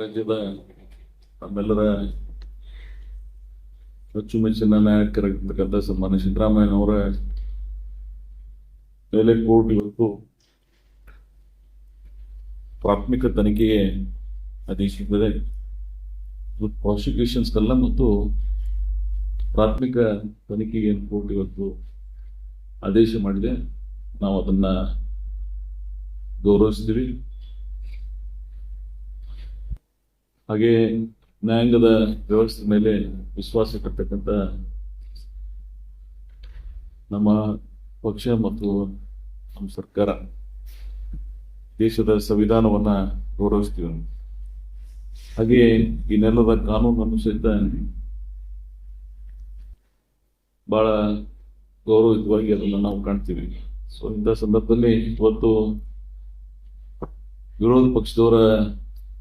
ರಾಜ್ಯದ ನಮ್ಮೆಲ್ಲರ ಅಚ್ಚುಮೆಚ್ಚಿನ ನಾಯಕರಾಗಿರ್ತಕ್ಕಂಥ ಸನ್ಮಾನ್ಯ ಸಿದ್ದರಾಮಯ್ಯನವರ ಮೇಲೆ ಕೋರ್ಟ್ ಇವತ್ತು ಪ್ರಾಥಮಿಕ ತನಿಖೆಗೆ ಆದೇಶಿಸಿದೆ ಪ್ರಾಸಿಕ್ಯೂಷನ್ಸ್ ಕಲ್ಲ ಮತ್ತು ಪ್ರಾಥಮಿಕ ತನಿಖೆಗೆ ಕೋರ್ಟ್ ಇವತ್ತು ಆದೇಶ ಮಾಡಿದೆ. ನಾವು ಅದನ್ನ ಗೌರವಿಸ್ತೀವಿ ಹಾಗೆ ನ್ಯಾಯಾಂಗದ ವ್ಯವಸ್ಥೆ ಮೇಲೆ ವಿಶ್ವಾಸ ಇಟ್ಟಿರ್ತಕ್ಕಂಥ ನಮ್ಮ ಪಕ್ಷ ಮತ್ತು ನಮ್ಮ ಸರ್ಕಾರ ದೇಶದ ಸಂವಿಧಾನವನ್ನ ಗೌರವಿಸ್ತೀವಿ ಹಾಗೆ ಈ ನೆಲದ ಕಾನೂನನ್ನು ಸಹಿತ ಬಹಳ ಗೌರವಯುತವಾಗಿ ಅದನ್ನು ನಾವು ಕಾಣ್ತೀವಿ. ಸೊ ಇಂಥ ಸಂದರ್ಭದಲ್ಲಿ ಇವತ್ತು ವಿರೋಧ ಪಕ್ಷದವರ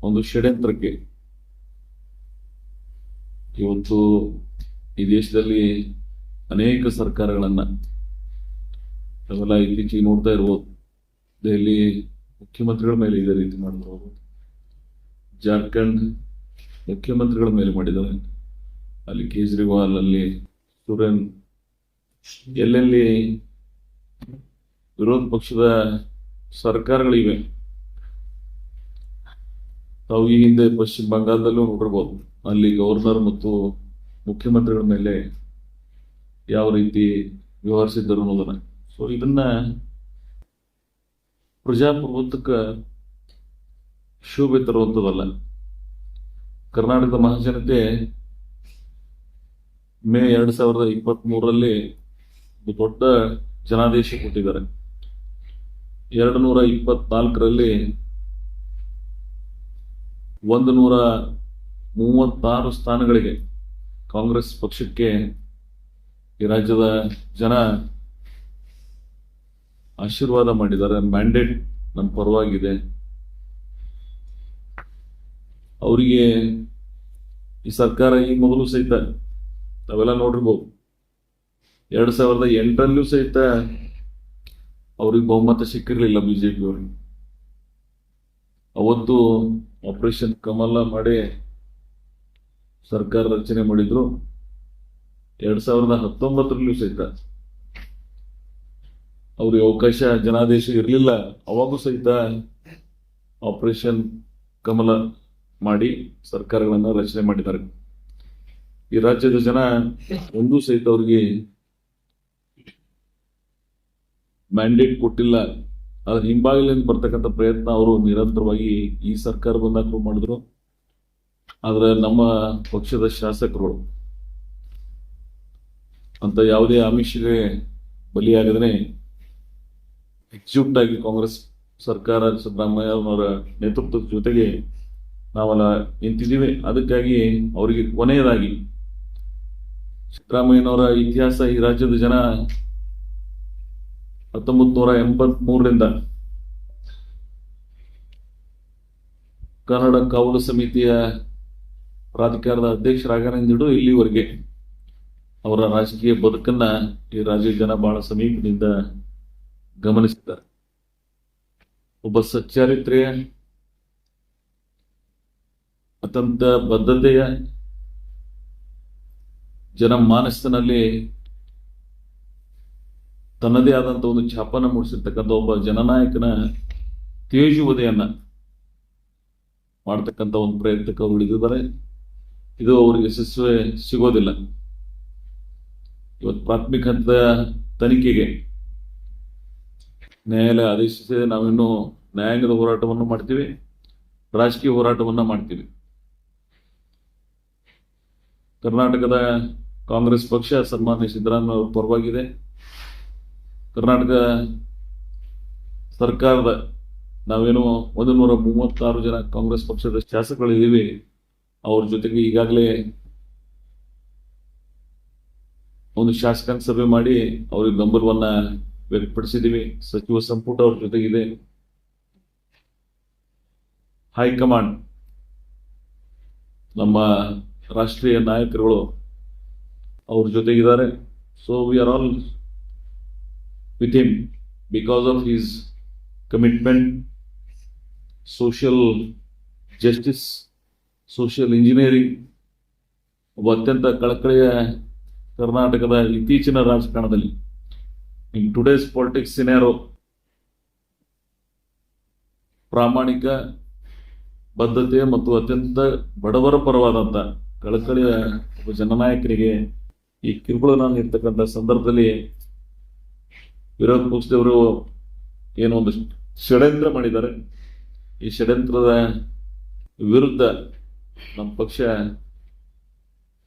ಒಂದು ಷಡ್ಯಂತ್ರಕ್ಕೆ ಇವತ್ತು ಈ ದೇಶದಲ್ಲಿ ಅನೇಕ ಸರ್ಕಾರಗಳನ್ನ ಅವೆಲ್ಲ ಇತ್ತೀಚೆಗೆ ನೋಡ್ತಾ ಇರ್ಬೋದು. ದೆಹಲಿ ಮುಖ್ಯಮಂತ್ರಿಗಳ ಮೇಲೆ ಇದೇ ರೀತಿ ಮಾಡಿದ್ರು. ಜಾರ್ಖಂಡ್ ಮುಖ್ಯಮಂತ್ರಿಗಳ ಮೇಲೆ ಮಾಡಿದ್ದಾರೆ. ಅಲ್ಲಿ ಕೇಜ್ರಿವಾಲ್, ಅಲ್ಲಿ ಸುರೇನ್. ಎಲ್ಲೆಲ್ಲಿ ವಿರೋಧ ಪಕ್ಷದ ಸರ್ಕಾರಗಳಿವೆ, ತಾವು ಈ ಹಿಂದೆ ಪಶ್ಚಿಮ ಬಂಗಾಳದಲ್ಲೂ ನೋಡಿರ್ಬೋದು. ಅಲ್ಲಿ ಗವರ್ನರ್ ಮತ್ತು ಮುಖ್ಯಮಂತ್ರಿಗಳ ಮೇಲೆ ಯಾವ ರೀತಿ ವ್ಯವಹರಿಸಿದ್ದರು ಅನ್ನೋದನ್ನ. ಸೊ ಇದನ್ನ ಪ್ರಜಾಪ್ರಭುತ್ವಕ್ಕೆ ಶೋಭೆ ತರುವಂಥದ್ದಲ್ಲ. ಕರ್ನಾಟಕದ ಮಹಾಜನತೆ ಮೇ ಎರಡ್ ಸಾವಿರದ ಇಪ್ಪತ್ತ್ ಮೂರರಲ್ಲಿ ಒಂದು ದೊಡ್ಡ ಜನಾದೇಶ ಕೊಟ್ಟಿದ್ದಾರೆ. ಎರಡು ನೂರ ಇಪ್ಪತ್ನಾಲ್ಕರಲ್ಲಿ ಒಂದು ನೂರ ಮೂವತ್ತಾರು ಸ್ಥಾನಗಳಿಗೆ ಕಾಂಗ್ರೆಸ್ ಪಕ್ಷಕ್ಕೆ ಈ ರಾಜ್ಯದ ಜನ ಆಶೀರ್ವಾದ ಮಾಡಿದ್ದಾರೆ. ಮ್ಯಾಂಡೇಟ್ ನಮ್ಮ ಪರವಾಗಿದೆ. ಅವರಿಗೆ ಈ ಸರ್ಕಾರ ಈ ಮೊದಲು ಸಹಿತ ತಾವೆಲ್ಲ ನೋಡಿರ್ಬೋದು. ಎರಡ್ ಸಾವಿರದ ಎಂಟರಲ್ಲೂ ಸಹಿತ ಅವ್ರಿಗೆ ಬಹುಮತ ಸಿಕ್ಕಿರಲಿಲ್ಲ ಬಿಜೆಪಿ ಅವ್ರಿಗೆ ಅವತ್ತು ಆಪರೇಷನ್ ಕಮಲ ಮಾಡಿ ಸರ್ಕಾರ ರಚನೆ ಮಾಡಿದ್ರು ಎರಡ್ ಸಾವಿರದ ಹತ್ತೊಂಬತ್ತರಲ್ಲೂ ಸಹಿತ. ಅವ್ರಿಗೆ ಅವಕಾಶ ಜನಾದೇಶ ಇರಲಿಲ್ಲ, ಅವಾಗೂ ಸಹಿತ ಆಪರೇಷನ್ ಕಮಲ ಮಾಡಿ ಸರ್ಕಾರಗಳನ್ನ ರಚನೆ ಮಾಡಿದ್ದಾರೆ. ಈ ರಾಜ್ಯದ ಜನ ಒಂದೂ ಸಹಿತ ಅವ್ರಿಗೆ ಮ್ಯಾಂಡೇಟ್ ಕೊಟ್ಟಿಲ್ಲ. ಅದ್ರ ಹಿಂಬಾಗಿಲಿಂದ ಬರ್ತಕ್ಕಂಥ ಪ್ರಯತ್ನ ಅವರು ನಿರಂತರವಾಗಿ ಈ ಸರ್ಕಾರ ಬಂದಾಗ ಮಾಡಿದ್ರು. ಆದ್ರೆ ನಮ್ಮ ಪಕ್ಷದ ಶಾಸಕರು ಅಂತ ಯಾವುದೇ ಆಮಿಷಗೆ ಬಲಿಯಾಗದೇ ಎಕ್ಸಿಕ್ಯೂಟ್ ಆಗಿ ಕಾಂಗ್ರೆಸ್ ಸರ್ಕಾರ, ಸಿದ್ದರಾಮಯ್ಯ ಅವರ ನೇತೃತ್ವದ ಜೊತೆಗೆ ನಾವೆಲ್ಲ ನಿಂತಿದ್ದೀವಿ. ಅದಕ್ಕಾಗಿ ಅವರಿಗೆ ಕೊನೆಯದಾಗಿ ಸಿದ್ದರಾಮಯ್ಯನವರ ಇತಿಹಾಸ ಈ ರಾಜ್ಯದ ಜನ ಹತ್ತೊಂಬತ್ ನೂರ ಎಂಬತ್ ಮೂರರಿಂದ ಕನ್ನಡ ಕಾವಲು ಸಮಿತಿಯ ಪ್ರಾಧಿಕಾರದ ಅಧ್ಯಕ್ಷರಾಗನೆಂದಿಡು ಇಲ್ಲಿವರೆಗೆ ಅವರ ರಾಜಕೀಯ ಬದುಕನ್ನ ಈ ರಾಜ್ಯ ಜನ ಬಹಳ ಸಮೀಪದಿಂದ ಗಮನಿಸಿದ್ದಾರೆ. ಒಬ್ಬ ಸಚ್ಚಾರಿತ್ರೆಯ, ಅತ್ಯಂತ ಬದ್ಧತೆಯ ಜನ ಮಾನಸನಲ್ಲಿ ತನ್ನದೇ ಆದಂತ ಒಂದು ಛಾಪನ ಮೂಡಿಸಿರ್ತಕ್ಕಂಥ ಒಬ್ಬ ಜನನಾಯಕನ ತೇಜುವದೆಯನ್ನ ಮಾಡ್ತಕ್ಕಂಥ ಒಂದು ಪ್ರಯತ್ನಕ್ಕೆ ಅವರು ಹಿಡಿದಿದ್ದಾರೆ ಇದು ಅವರಿಗೆ ಯಶಸ್ವಿ ಸಿಗೋದಿಲ್ಲ. ಇವತ್ತು ಪ್ರಾಥಮಿಕ ಹಂತದ ತನಿಖೆಗೆ ನ್ಯಾಯಾಲಯ ಆದೇಶಿಸಿದೆ. ನಾವಿನ್ನು ನ್ಯಾಯಾಂಗದ ಹೋರಾಟವನ್ನು ಮಾಡ್ತೀವಿ, ರಾಜಕೀಯ ಹೋರಾಟವನ್ನು ಮಾಡ್ತೀವಿ. ಕರ್ನಾಟಕದ ಕಾಂಗ್ರೆಸ್ ಪಕ್ಷ ಸನ್ಮಾನ್ಯ ಸಿದ್ದರಾಮಯ್ಯ ಅವರ ಪರವಾಗಿದೆ. ಕರ್ನಾಟಕ ಸರ್ಕಾರದ ನಾವೇನು ಒಂದು ನೂರ ಮೂವತ್ತಾರು ಜನ ಕಾಂಗ್ರೆಸ್ ಪಕ್ಷದ ಶಾಸಕಗಳಿದ್ದೀವಿ ಅವ್ರ ಜೊತೆಗೆ ಈಗಾಗಲೇ ಒಂದು ಶಾಸಕಾಂಗ ಸಭೆ ಮಾಡಿ ಅವ್ರಿಗೆ ಬೆಂಬಲವನ್ನ ವ್ಯಕ್ತಪಡಿಸಿದ್ದೀವಿ. ಸಚಿವ ಸಂಪುಟ ಅವ್ರ ಜೊತೆಗಿದೆ. ಹೈಕಮಾಂಡ್. ನಮ್ಮ ರಾಷ್ಟ್ರೀಯ ನಾಯಕರುಗಳು ಅವ್ರ ಜೊತೆಗಿದ್ದಾರೆ. So we are all with him because of his commitment social justice, social engineering ಒಬ್ಬ ಅತ್ಯಂತ ಕಳಕಳಿಯ ಕರ್ನಾಟಕದ ಇತ್ತೀಚಿನ ರಾಜಕಾರಣದಲ್ಲಿ. ಇನ್ ಟುಡೇಸ್ ಪಾಲಿಟಿಕ್ಸ್ ಸಿನಾರೋ ಪ್ರಾಮಾಣಿಕ, ಬದ್ಧತೆ ಮತ್ತು ಅತ್ಯಂತ ಬಡವರ ಪರವಾದಂಥ ಕಳಕಳಿಯ ಒಬ್ಬ ಜನನಾಯಕರಿಗೆ ಈ ಕಿರುಕುಳ ಇರ್ತಕ್ಕಂಥ ಸಂದರ್ಭದಲ್ಲಿ ವಿರೋಧ ಪಕ್ಷದವರು ಏನೋ ಒಂದು ಷಡ್ಯಂತ್ರ ಮಾಡಿದ್ದಾರೆ. ಈ ಷಡ್ಯಂತ್ರದ ವಿರುದ್ಧ ನಮ್ಮ ಪಕ್ಷ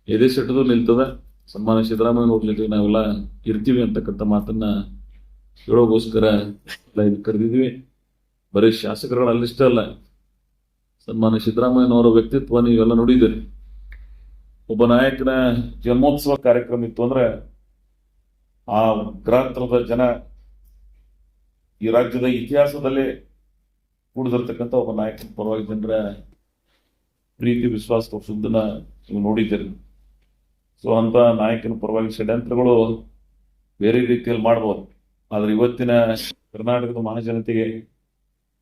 ಎದೆ ಸೆಟ್ಟದು ನಿಲ್ತದ. ಸನ್ಮಾನ ಸಿದ್ದರಾಮಯ್ಯ ಹೋಗ್ಲಿಕ್ಕೆ ನಾವೆಲ್ಲ ಇರ್ತೀವಿ ಅಂತಕ್ಕಂಥ ಮಾತನ್ನ ಹೇಳೋಗೋಸ್ಕರ ಇಲ್ಲಿ ಕರೆದಿದ್ವಿ ಬರೀ ಶಾಸಕರುಗಳು ಅಲ್ಲಿಷ್ಟೇ ಅಲ್ಲ ಸನ್ಮಾನ ಸಿದ್ದರಾಮಯ್ಯನವರ ವ್ಯಕ್ತಿತ್ವ ನೀವೆಲ್ಲ ನೋಡಿದ್ದೀರಿ. ಒಬ್ಬ ನಾಯಕನ ಜನ್ಮೋತ್ಸವ ಕಾರ್ಯಕ್ರಮ ಇತ್ತು ಅಂದ್ರೆ ಆ ಗ್ರಾಂತರದ ಜನ ಈ ರಾಜ್ಯದ ಇತಿಹಾಸದಲ್ಲೇ ಕೂಡಿದಿರ್ತಕ್ಕಂಥ ಒಬ್ಬ ನಾಯಕನ ಪರವಾಗಿ ಜನರ ಪ್ರೀತಿ ವಿಶ್ವಾಸ ತೋರಿಸಿದ್ದನ್ನ ನೀವು ನೋಡಿದ್ದೀರಿ. ಸೊ ಅಂತ ನಾಯಕನ ಪರವಾಗಿ ಷಡ್ಯಂತ್ರಗಳು ಬೇರೆ ರೀತಿಯಲ್ಲಿ ಮಾಡ್ಬೋದು. ಆದ್ರೆ ಇವತ್ತಿನ ಕರ್ನಾಟಕದ ಮಹಾಜನತೆಗೆ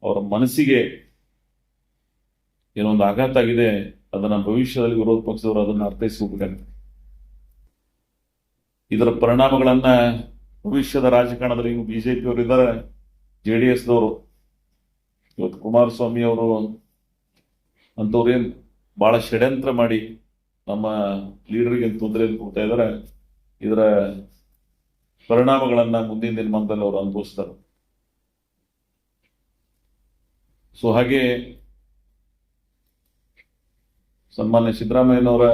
ಅವರ ಮನಸ್ಸಿಗೆ ಏನೊಂದು ಆಘಾತ ಆಗಿದೆ, ಅದನ್ನ ಭವಿಷ್ಯದಲ್ಲಿ ವಿರೋಧ ಪಕ್ಷದವರು ಅದನ್ನ ಅರ್ಥೈಸಬೇಕಾಗುತ್ತೆ ಇದರ ಪರಿಣಾಮಗಳನ್ನ ಭವಿಷ್ಯದ ರಾಜಕಾರಣದಲ್ಲಿ ಈಗ ಬಿಜೆಪಿ ಅವರು ಇದ್ದಾರೆ, ಜೆ ಡಿ ಎಸ್ದವರು. ಇವತ್ತು ಕುಮಾರಸ್ವಾಮಿ ಅವರು ಅಂತವ್ರೇನ್ ಬಹಳ ಷಡ್ಯಂತ್ರ ಮಾಡಿ ನಮ್ಮ ಲೀಡರ್ಗೆ ತೊಂದರೆ ಕೊಡ್ತಾ ಇದ್ದಾರೆ. ಇದರ ಪರಿಣಾಮಗಳನ್ನ ಮುಂದಿನ ದಿನಮಾನದಲ್ಲಿ ಅವರು ಅನುಭವಿಸ್ತಾರೆ. ಸೊ ಹಾಗೆ ಸನ್ಮಾನ್ಯ ಸಿದ್ದರಾಮಯ್ಯನವರ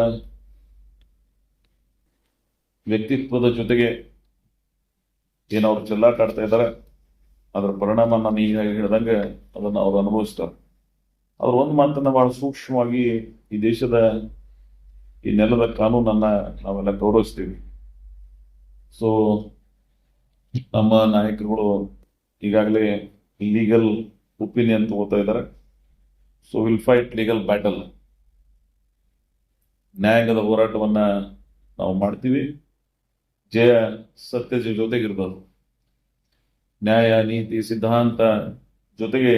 ವ್ಯಕ್ತಿತ್ವದ ಜೊತೆಗೆ ಏನು ಅವ್ರು ಚೆಲ್ಲಾಟ ಆಡ್ತಾ ಇದ್ದಾರೆ. ಅದರ ಪರಿಣಾಮ ನಾನು ಈಗ ಹೇಳ್ದಂಗೆ ಅದನ್ನು ಅವರು ಅನುಭವಿಸ್ತಾರೆ. ಅವ್ರು ಒಂದು ಮಾತನ್ನ ಬಹಳ ಸೂಕ್ಷ್ಮವಾಗಿ ಈ ದೇಶದ ಈ ನೆಲದ ಕಾನೂನನ್ನ ನಾವೆಲ್ಲ ಗೌರವಿಸ್ತೀವಿ. ಸೊ ನಮ್ಮ ನಾಯಕರುಗಳು ಈಗಾಗಲೇ ಲೀಗಲ್ ಒಪಿನಿಯನ್ ತಗೋತಾ ಇದ್ದಾರೆ. So will fight legal battle ನ್ಯಾಯಾಂಗದ ಹೋರಾಟವನ್ನ ನಾವು ಮಾಡ್ತೀವಿ. ಜಯ ಸತ್ಯದ ಜೊತೆಗಿರ್ಬೋದು ನ್ಯಾಯ, ನೀತಿ, ಸಿದ್ಧಾಂತ ಜೊತೆಗೆ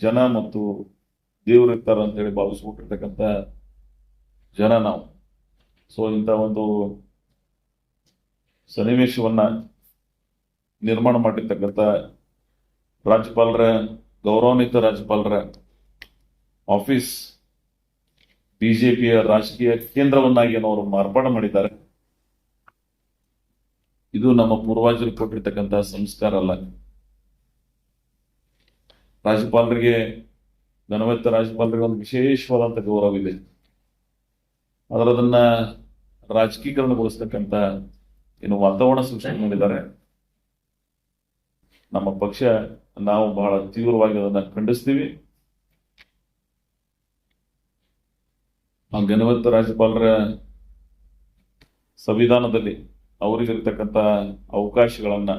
ಜನ ಮತ್ತು ದೇವರು ಇರ್ತಾರೆ ಅಂತ ಹೇಳಿ ಭಾವಿಸ್ಬಿಟ್ಟಿರ್ತಕ್ಕಂಥ ಜನ ನಾವು. ಸೊ ಇಂಥ ಒಂದು ಸನ್ನಿವೇಶವನ್ನ ನಿರ್ಮಾಣ ಮಾಡಿರ್ತಕ್ಕಂಥ ರಾಜ್ಯಪಾಲರ, ಗೌರವಾನ್ವಿತ ರಾಜ್ಯಪಾಲರ ಆಫೀಸ್ ಬಿಜೆಪಿಯ ರಾಜಕೀಯ ಕೇಂದ್ರವನ್ನಾಗಿ ಅವರು ಮಾರ್ಪಾಡು ಮಾಡಿದ್ದಾರೆ. ಇದು ನಮ್ಮ ಪೂರ್ವಜರು ಕೊಟ್ಟಿರ್ತಕ್ಕಂತಹ ಸಂಸ್ಕಾರ ಅಲ್ಲ. ರಾಜ್ಯಪಾಲರಿಗೆ ಘನವೆತ್ತ ರಾಜ್ಯಪಾಲರಿಗೆ ಒಂದು ವಿಶೇಷವಾದಂತ ಗೌರವ ಇದೆ ಆದ್ರೆ ಅದನ್ನ ರಾಜಕೀಕರಣಗೊಳಿಸ್ತಕ್ಕಂಥ ಏನು ವಾತಾವರಣ ಸೃಷ್ಟಿ ಮಾಡಿದ್ದಾರೆ. ನಮ್ಮ ಪಕ್ಷ ನಾವು ಬಹಳ ತೀವ್ರವಾಗಿ ಅದನ್ನ ಖಂಡಿಸ್ತೀವಿ. ಆ ಘನವೆತ್ತ ರಾಜ್ಯಪಾಲರ ಸಂವಿಧಾನದಲ್ಲಿ ಅವರಿಗಿರ್ತಕ್ಕಂಥ ಅವಕಾಶಗಳನ್ನ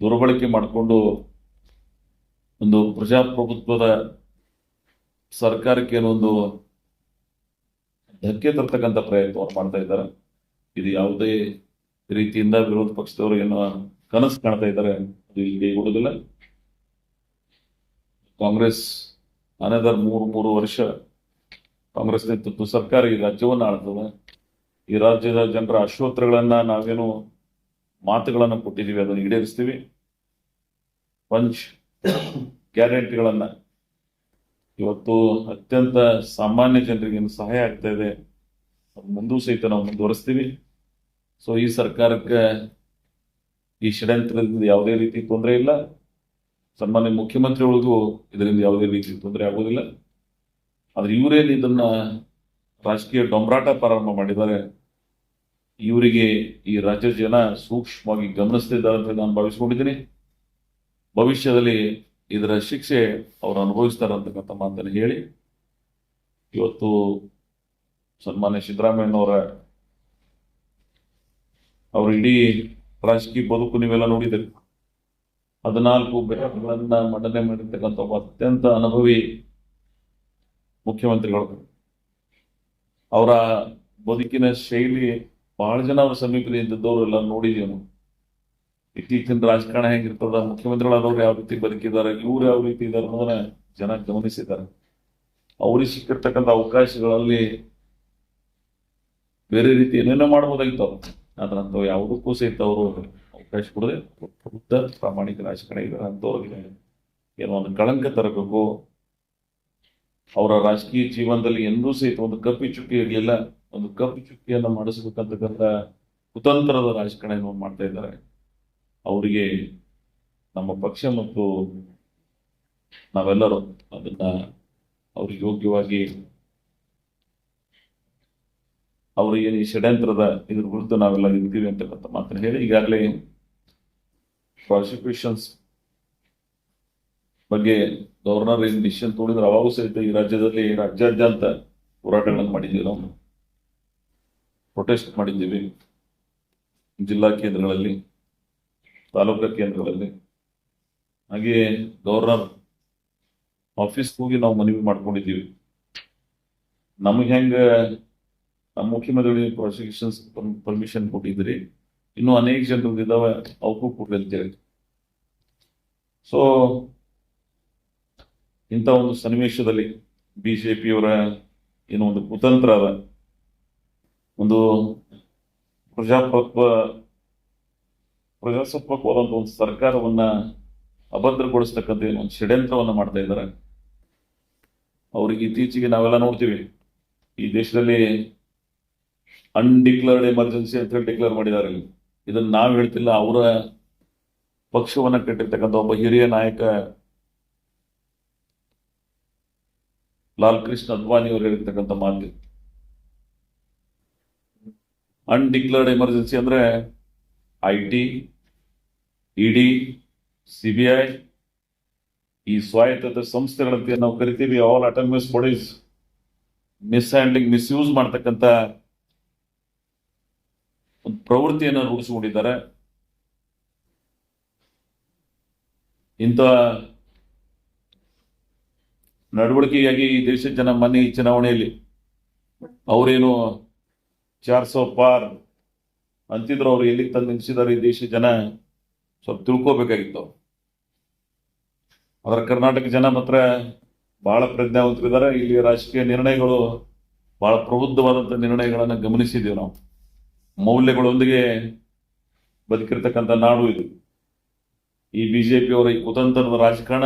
ದುರ್ಬಳಕೆ ಮಾಡಿಕೊಂಡು ಒಂದು ಪ್ರಜಾಪ್ರಭುತ್ವದ ಸರ್ಕಾರಕ್ಕೆ ಒಂದು ಧಕ್ಕೆ ತರ್ತಕ್ಕಂಥ ಪ್ರಯತ್ನವನ್ನು ಮಾಡ್ತಾ ಇದ್ದಾರೆ. ಇದು ಯಾವುದೇ ರೀತಿಯಿಂದ ವಿರೋಧ ಪಕ್ಷದವರು ಏನೋ ಕನಸು ಕಾಣ್ತಾ ಇದ್ದಾರೆ ಅದು ಇಲ್ಲಿ ಕೊಡೋದಿಲ್ಲ ಕಾಂಗ್ರೆಸ್ ಅನದರ್ ಮೂರು ಮೂರು ವರ್ಷ ಕಾಂಗ್ರೆಸ್ ನೇತೃತ್ವ ಸರ್ಕಾರ ಈ ರಾಜ್ಯವನ್ನು ಆಳ್ತದೆ. ಈ ರಾಜ್ಯದ ಜನರ ಅಶ್ವತ್ರಗಳನ್ನ ನಾವೇನು ಮಾತುಗಳನ್ನು ಕೊಟ್ಟಿದ್ದೀವಿ, ಅದನ್ನು ಈಡೇರಿಸ್ತೀವಿ. ಪಂಚ್ ಗ್ಯಾರಂಟಿಗಳನ್ನ. ಇವತ್ತು ಅತ್ಯಂತ ಸಾಮಾನ್ಯ ಜನರಿಗೆ ಸಹಾಯ ಆಗ್ತಾ ಇದೆ, ಅದು ಮುಂದೂ ಸಹಿತ ನಾವು ಮುಂದುವರಿಸ್ತೀವಿ. ಸೊ ಈ ಸರ್ಕಾರಕ್ಕೆ ಈ ಷಡ್ಯಂತ್ರದಿಂದ ಯಾವುದೇ ರೀತಿ ತೊಂದರೆ ಇಲ್ಲ. ಸನ್ಮಾನ್ಯ ಮುಖ್ಯಮಂತ್ರಿಗಳಿಗೂ ಇದರಿಂದ ಯಾವುದೇ ರೀತಿ ತೊಂದರೆ ಆಗೋದಿಲ್ಲ. ಆದ್ರೆ ಇವರೇನು ಇದನ್ನ ರಾಜಕೀಯ ಡೊಂಬರಾಟ ಪ್ರಾರಂಭ ಮಾಡಿದ್ದಾರೆ. ಇವರಿಗೆ ಈ ರಾಜ್ಯದ ಜನ ಸೂಕ್ಷ್ಮವಾಗಿ ಗಮನಿಸ್ತಿದ್ದಾರೆ ಅಂತ ನಾನು ಭಾವಿಸ್ಕೊಂಡಿದ್ದೀನಿ. ಭವಿಷ್ಯದಲ್ಲಿ ಇದರ ಶಿಕ್ಷೆ ಅವರು ಅನುಭವಿಸ್ತಾರೆ ಅಂತಕ್ಕಂಥ ಮಾತನ್ನು ಹೇಳಿ. ಇವತ್ತು ಸನ್ಮಾನ್ಯ ಸಿದ್ದರಾಮಯ್ಯನವರ ಅವರ ಇಡೀ ರಾಜಕೀಯ ಬದುಕು ನೀವೆಲ್ಲ ನೋಡಿದ್ದೀರಿ. ಹದಿನಾಲ್ಕು ಬೆಟ್ಟಗಳನ್ನ ಮಂಡನೆ ಮಾಡಿರ್ತಕ್ಕಂಥ ಒಬ್ಬ ಅತ್ಯಂತ ಅನುಭವಿ ಮುಖ್ಯಮಂತ್ರಿಗಳು. ಅವರ ಬದುಕಿನ ಶೈಲಿ ಬಹಳ ಜನ ಅವರ ಸಮೀಪದಿಂದ ಇದ್ದವರು ಎಲ್ಲ ನೋಡಿದೀವಿ ಇತ್ತೀಚಿನ ರಾಜಕಾರಣ ಹೆಂಗಿರ್ತದ, ಮುಖ್ಯಮಂತ್ರಿಗಳಾದವ್ರು ಯಾವ ರೀತಿ ಬದುಕಿದ್ದಾರೆ, ಇವ್ರು ಯಾವ ರೀತಿ ಇದ್ದಾರೆ ಅನ್ನೋದನ್ನ ಜನ ಗಮನಿಸಿದ್ದಾರೆ. ಅವ್ರಿಗೆ ಸಿಕ್ಕಿರ್ತಕ್ಕಂಥ ಅವಕಾಶಗಳಲ್ಲಿ ಬೇರೆ ರೀತಿ ಏನೇನೋ ಮಾಡ್ಬೋದಾಗಿತ್ತು ಅವ್ರು. ಆದ್ರೆ ಯಾವುದಕ್ಕೂ ಸಹಿತ ಅವರು ಅವಕಾಶ ಕೊಡದೆ ಪ್ರಬುದ್ಧ ಪ್ರಾಮಾಣಿಕ ರಾಜಕಾರಣ ಇದ್ದಾರೆ ಅಂತವ್ರಿಗೆ ಏನೋ ಒಂದು ಕಳಂಕ ತರಬೇಕು. ಅವರ ರಾಜಕೀಯ ಜೀವನದಲ್ಲಿ ಎಂದೂ ಸಹಿತ ಒಂದು ಕಪ್ಪಿ ಚುಕ್ಕಿ ಇರಲಿಲ್ಲ. ಒಂದು ಕಪ್ಪಿ ಚುಕ್ಕಿಯನ್ನ ಮಾಡಿಸ್ಬೇಕಂತಕ್ಕಂಥ ಕುತಂತ್ರದ ರಾಜಕಾರಣ ಮಾಡ್ತಾ ಇದ್ದಾರೆ. ಅವರಿಗೆ ನಮ್ಮ ಪಕ್ಷ ಮತ್ತು ನಾವೆಲ್ಲರೂ ಅದನ್ನ ಅವ್ರಿಗೆ ಯೋಗ್ಯವಾಗಿ ಅವರು ಏನು ಈ ಷಡ್ಯಂತ್ರದ ಇದ್ರ ವಿರುದ್ಧ ನಾವೆಲ್ಲ ಇರ್ತೀವಿ ಅಂತಕ್ಕಂಥ ಮಾತ್ರ ಹೇಳಿ ಈಗಾಗಲೇ ಪ್ರಾಸಿಕ್ಯೂಷನ್ಸ್ ಬಗ್ಗೆ ಗವರ್ನರ್ ಏನು ಡಿಸಿಷನ್ ತೋಡಿದ್ರು, ಅವಾಗೂ ಸಹಿತ ಈ ರಾಜ್ಯದಲ್ಲಿ ರಾಜ್ಯಾದ್ಯಂತ ಹೋರಾಟಗಳನ್ನು ಮಾಡಿದ್ದೀವಿ ನಾವು. ಪ್ರೊಟೆಸ್ಟ್ ಮಾಡಿದ್ದೀವಿ. ಜಿಲ್ಲಾ ಕೇಂದ್ರಗಳಲ್ಲಿ. ತಾಲೂಕಾ ಕೇಂದ್ರಗಳಲ್ಲಿ ಹಾಗೆಯೇ ಗವರ್ನರ್ ಆಫೀಸ್ ಹೋಗಿ ನಾವು ಮನವಿ ಮಾಡ್ಕೊಂಡಿದ್ದೀವಿ. ನಮಗೆ ಹೆಂಗ ನಮ್ಮ ಮುಖ್ಯಮಂತ್ರಿಗಳಿಗೆ ಪ್ರಾಸಿಕ್ಯೂಷನ್ಸ್ ಪರ್ಮಿಷನ್ ಕೊಟ್ಟಿದ್ರಿ, ಇನ್ನೂ ಅನೇಕ ಜನರು ಇದಾವೆ ಅವಕ್ಕೂ ಕೊಡ್ರಿ ಅಂತೇಳಿ. ಸೊ ಇಂಥ ಒಂದು ಸನ್ನಿವೇಶದಲ್ಲಿ ಬಿಜೆಪಿಯವರ ಏನೋ ಒಂದು ಕುತಂತ್ರ ಅದ. ಒಂದು ಪ್ರಜಾಪ್ರಭುತ್ವ ಪ್ರಜಾಸತ್ವಕವಾದಂಥ ಒಂದು ಸರ್ಕಾರವನ್ನ ಅಭದ್ರಗೊಳಿಸ್ತಕ್ಕಂಥ ಏನು ಒಂದು ಷಡ್ಯಂತ್ರವನ್ನು ಮಾಡ್ತಾ ಇದ್ದಾರೆ ಅವ್ರಿಗೆ ಇತ್ತೀಚೆಗೆ ನಾವೆಲ್ಲ ನೋಡ್ತೀವಿ, ಈ ದೇಶದಲ್ಲಿ ಅನ್ಡಿಕ್ಲರ್ಡ್ ಎಮರ್ಜೆನ್ಸಿ ಅಂತ ಹೇಳಿ ಡಿಕ್ಲೇರ್ ಮಾಡಿದ್ದಾರೆ. ಇದನ್ನ ನಾವು ಹೇಳ್ತಿಲ್ಲ, ಅವರ ಪಕ್ಷವನ್ನ ಕಟ್ಟಿರ್ತಕ್ಕಂಥ ಒಬ್ಬ ಹಿರಿಯ ನಾಯಕ ಲಾಲ್ ಕೃಷ್ಣ ಅದ್ವಾನಿ ಅವರು ಹೇಳಿರ್ತಕ್ಕಂಥ ಮಾತು ಅನ್ಡಿಕ್ಲರ್ಡ್ ಎಮರ್ಜೆನ್ಸಿ ಅಂದ್ರೆ ಐ ಟಿ ಇಡಿ ಸಿಬಿಐ ಈ ಸ್ವಾಯತ್ತ ಸಂಸ್ಥೆಗಳಂತೆ ನಾವು ಕರಿತೀವಿ all autonomous bodies mishandling misuse ಮಾಡ್ತಕ್ಕಂಥ ಒಂದು ಪ್ರವೃತ್ತಿಯನ್ನು ರೂಢಿಸಿಕೊಂಡಿದ್ದಾರೆ. ಇಂಥ ನಡವಳಿಕೆಯಾಗಿ ಈ ದೇಶದ ಜನ ಮೊನ್ನೆ ಚುನಾವಣೆಯಲ್ಲಿ ಅವರೇನು ಚಾರ್ ಸೋ ಪಾರ್ ಅಂತಿದ್ರು ಅವ್ರು ಎಲ್ಲಿಗೆ ತಂದು ನಿಲ್ಲಿಸಿದ್ದಾರೆ ಈ ದೇಶ ಜನ ಸ್ವಲ್ಪ ತಿಳ್ಕೋಬೇಕಾಗಿತ್ತು. ಅದರ ಕರ್ನಾಟಕ ಜನ ಮಾತ್ರ ಬಹಳ ಪ್ರಜ್ಞಾವಂತರಿದ್ದಾರೆ. ಇಲ್ಲಿ ರಾಜಕೀಯ ನಿರ್ಣಯಗಳು ಬಹಳ ಪ್ರಬುದ್ಧವಾದಂಥ ನಿರ್ಣಯಗಳನ್ನು ಗಮನಿಸಿದ್ದೀವಿ ನಾವು. ಮೌಲ್ಯಗಳೊಂದಿಗೆ ಬದುಕಿರ್ತಕ್ಕಂಥ ನಾಡು ಇದು. ಈ ಬಿಜೆಪಿಯವರ ಈ ಕುತಂತ್ರದ ರಾಜಕಾರಣ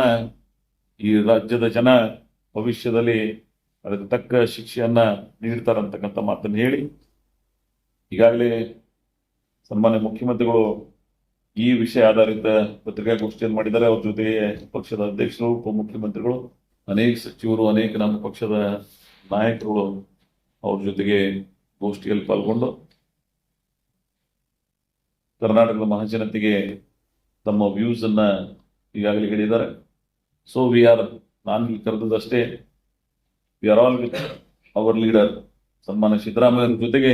ಈ ರಾಜ್ಯದ ಜನ ಭವಿಷ್ಯದಲ್ಲಿ ಅದಕ್ಕೆ ತಕ್ಕ ಶಿಕ್ಷೆಯನ್ನ ನೀಡ್ತಾರಂತಕ್ಕಂಥ ಮಾತನ್ನು ಹೇಳಿ ಈಗಾಗಲೇ ಸನ್ಮಾನ್ಯ ಮುಖ್ಯಮಂತ್ರಿಗಳು ಈ ವಿಷಯ ಆಧಾರಿತ ಪತ್ರಿಕಾಗೋಷ್ಠಿಯನ್ನು ಮಾಡಿದ್ದಾರೆ. ಅವ್ರ ಜೊತೆಗೆ ಪಕ್ಷದ ಅಧ್ಯಕ್ಷರು, ಉಪಮುಖ್ಯಮಂತ್ರಿಗಳು, ಅನೇಕ ಸಚಿವರು, ಅನೇಕ ನಮ್ಮ ಪಕ್ಷದ ನಾಯಕರುಗಳು ಅವ್ರ ಜೊತೆಗೆ ಗೋಷ್ಠಿಯಲ್ಲಿ ಪಾಲ್ಗೊಂಡು ಕರ್ನಾಟಕದ ಮಹಾಜನತೆಗೆ ತಮ್ಮ ವ್ಯೂಸ್ ಅನ್ನ ಈಗಾಗಲೇ ಹೇಳಿದ್ದಾರೆ. ಸೊ ವಿ ಆರ್ ನಾನು ಕರೆದದಷ್ಟೇ we are all with our leader ಸನ್ಮಾನ್ಯ ಸಿದ್ದರಾಮಯ್ಯ ಜೊತೆಗೆ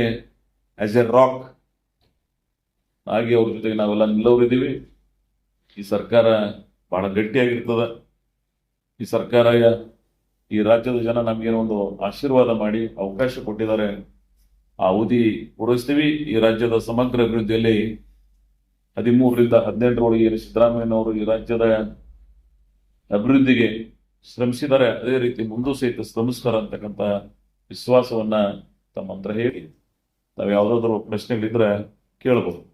ಆಸ್ ಎ ರಾಕ್ ಹಾಗೆ ಅವ್ರ ಜೊತೆಗೆ ನಾವೆಲ್ಲ ನಿಲ್ಲವರಿದ್ದೀವಿ ಈ ಸರ್ಕಾರ ಬಹಳ ಗಟ್ಟಿಯಾಗಿರ್ತದ. ಈ ಸರ್ಕಾರ ಈ ರಾಜ್ಯದ ಜನ ನಮಗೇನೋ ಒಂದು ಆಶೀರ್ವಾದ ಮಾಡಿ ಅವಕಾಶ ಕೊಟ್ಟಿದ್ದಾರೆ. ಆ ಅವಧಿ ಪೂರೈಸ್ತೀವಿ. ಈ ರಾಜ್ಯದ ಸಮಗ್ರ ಅಭಿವೃದ್ಧಿಯಲ್ಲಿ ಹದಿಮೂರರಿಂದ ಹದಿನೆಂಟರೊಳಗೆ ಏನು ಸಿದ್ದರಾಮಯ್ಯನವರು ಈ ರಾಜ್ಯದ ಅಭಿವೃದ್ಧಿಗೆ ಶ್ರಮಿಸಿದ್ದಾರೆ. ಅದೇ ರೀತಿ ಮುಂದೂ ಸಹಿತ ಶ್ರಮಿಸ್ತಾರೆ ಅಂತಕ್ಕಂಥ ವಿಶ್ವಾಸವನ್ನ ತಮ್ಮ ಹತ್ರ ಹೇಳಿ. ತಾವು ಯಾವುದಾದ್ರೂ ಪ್ರಶ್ನೆಗಳಿದ್ರೆ ಕೇಳಬಹುದು